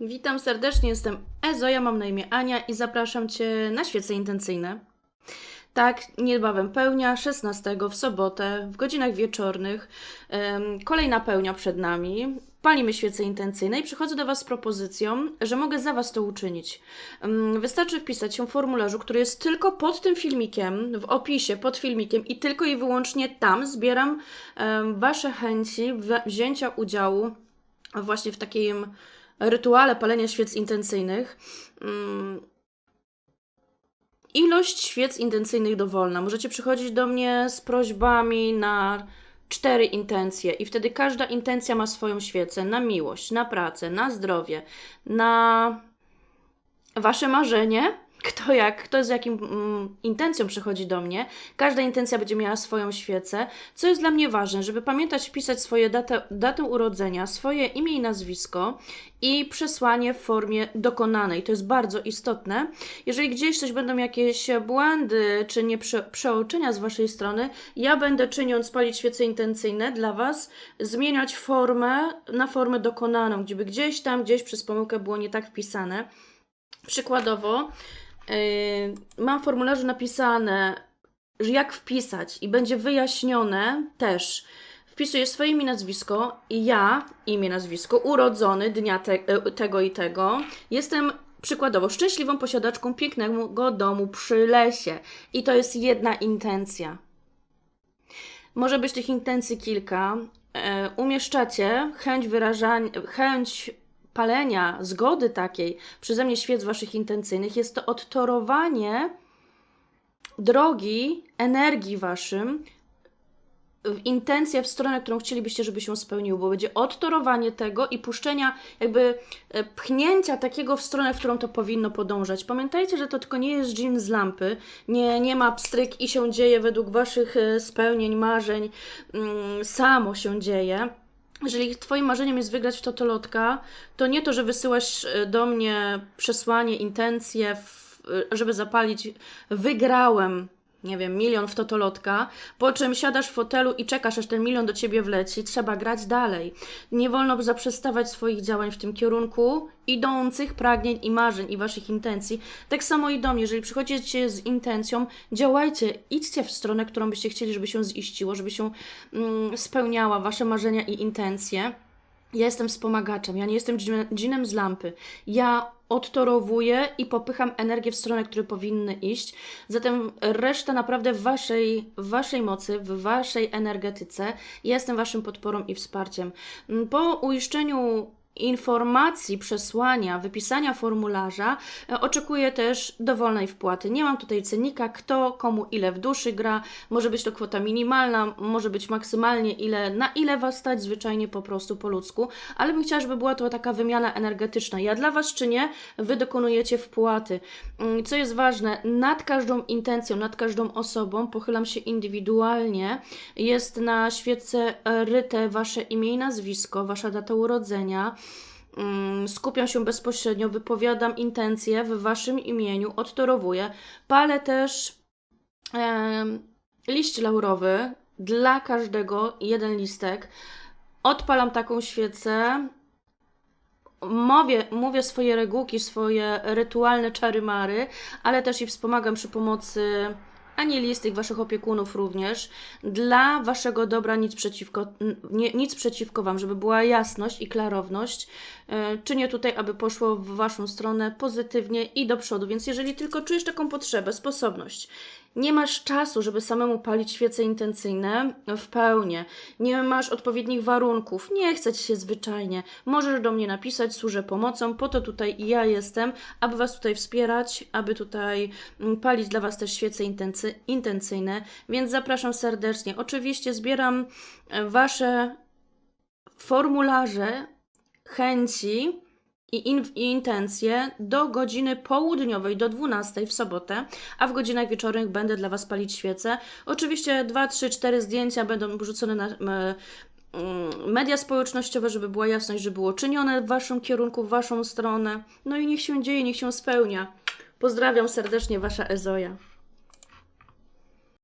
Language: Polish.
Witam serdecznie, jestem Ezo, ja mam na imię Ania i zapraszam Cię na świece intencyjne. Tak, niebawem pełnia, 16 w sobotę, w godzinach wieczornych. Kolejna pełnia przed nami. Palimy świece intencyjne i przychodzę do Was z propozycją, że mogę za Was to uczynić. Wystarczy wpisać się w formularzu, który jest tylko pod tym filmikiem, w opisie pod filmikiem i tylko i wyłącznie tam zbieram Wasze chęci wzięcia udziału właśnie w takim rytuale palenia świec intencyjnych. Mm, Ilość świec intencyjnych dowolna. Możecie przychodzić do mnie z prośbami na cztery intencje, i wtedy każda intencja ma swoją świecę na miłość, na pracę, na zdrowie, na wasze marzenie. Kto jak, kto z jakim mm, intencją przychodzi do mnie, każda intencja będzie miała swoją świecę. Co jest dla mnie ważne, żeby pamiętać wpisać swoje datę, datę urodzenia, swoje imię i nazwisko i przesłanie w formie dokonanej. To jest bardzo istotne. Jeżeli gdzieś coś będą jakieś błędy czy nie prze, przeoczenia z Waszej strony, ja będę czyniąc palić świece intencyjne dla Was, zmieniać formę na formę dokonaną, gdzieby gdzieś tam, gdzieś przez pomyłkę było nie tak wpisane. Przykładowo, yy, mam w formularzu napisane, że jak wpisać i będzie wyjaśnione też. Wpisuję swoje imię, nazwisko i ja, imię, nazwisko, urodzony dnia te, e, tego i tego. Jestem przykładowo szczęśliwą posiadaczką pięknego domu przy lesie. I to jest jedna intencja. Może być tych intencji kilka. E, umieszczacie chęć wyrażania, chęć palenia, zgody takiej przeze mnie świec waszych intencyjnych. Jest to odtorowanie drogi, energii waszym intencję, w stronę, którą chcielibyście, żeby się spełniło, bo będzie odtorowanie tego i puszczenia, jakby e, pchnięcia takiego w stronę, w którą to powinno podążać. Pamiętajcie, że to tylko nie jest dżin z lampy, nie, nie ma pstryk i się dzieje według waszych e, spełnień, marzeń, mm, samo się dzieje. Jeżeli Twoim marzeniem jest wygrać w totolotka, to nie to, że wysyłasz e, do mnie przesłanie, intencje, e, żeby zapalić, wygrałem, nie wiem, milion w totolotka, po czym siadasz w fotelu i czekasz, aż ten milion do ciebie wleci. Trzeba grać dalej. Nie wolno zaprzestawać swoich działań w tym kierunku, idących pragnień i marzeń i waszych intencji. Tak samo i do mnie, jeżeli przychodzicie z intencją, działajcie, idźcie w stronę, którą byście chcieli, żeby się ziściło, żeby się mm, spełniała wasze marzenia i intencje. Ja jestem wspomagaczem, ja nie jestem dżinem- z lampy. Ja odtorowuję i popycham energię w stronę, które powinny iść. Zatem reszta naprawdę w waszej, waszej mocy, w waszej energetyce. Ja jestem waszym podporą i wsparciem. Po uiszczeniu informacji, przesłania, wypisania formularza, e, oczekuję też dowolnej wpłaty. Nie mam tutaj cennika, kto komu ile w duszy gra. Może być to kwota minimalna, może być maksymalnie ile, na ile was stać, zwyczajnie po prostu po ludzku, ale bym chciała, żeby była to taka wymiana energetyczna. Ja dla was czy nie, wy dokonujecie wpłaty. Mm, Co jest ważne, nad każdą intencją, nad każdą osobą pochylam się indywidualnie. Jest na świece e, ryte wasze imię i nazwisko, wasza data urodzenia. Mm, Skupiam się bezpośrednio, wypowiadam intencje w waszym imieniu, odtorowuję. Palę też liść laurowy dla każdego, jeden listek. Odpalam taką świecę. Mówię, mówię swoje regułki, swoje rytualne czary-mary, ale też i wspomagam przy pomocy anielistych, waszych opiekunów również. Dla waszego dobra nic przeciwko, nie, nic przeciwko wam, żeby była jasność i klarowność. E, Czynię tutaj, aby poszło w waszą stronę pozytywnie i do przodu. Więc jeżeli tylko czujesz taką potrzebę, sposobność, nie masz czasu, żeby samemu palić świece intencyjne? W pełni, nie masz odpowiednich warunków, nie chce ci się zwyczajnie, możesz do mnie napisać, służę pomocą, po to tutaj ja jestem, aby was tutaj wspierać, aby tutaj mm, palić dla was też świece intency, intencyjne, więc zapraszam serdecznie. Oczywiście zbieram e, wasze formularze chęci i, in, i intencje do godziny południowej, do 12 w sobotę, a w godzinach wieczornych będę dla Was palić świece. Oczywiście 2, 3, 4 zdjęcia będą wrzucone na mm, media społecznościowe, żeby była jasność, że było czynione w Waszym kierunku, w Waszą stronę. No i niech się dzieje, niech się spełnia. Pozdrawiam serdecznie, Wasza Ezoja.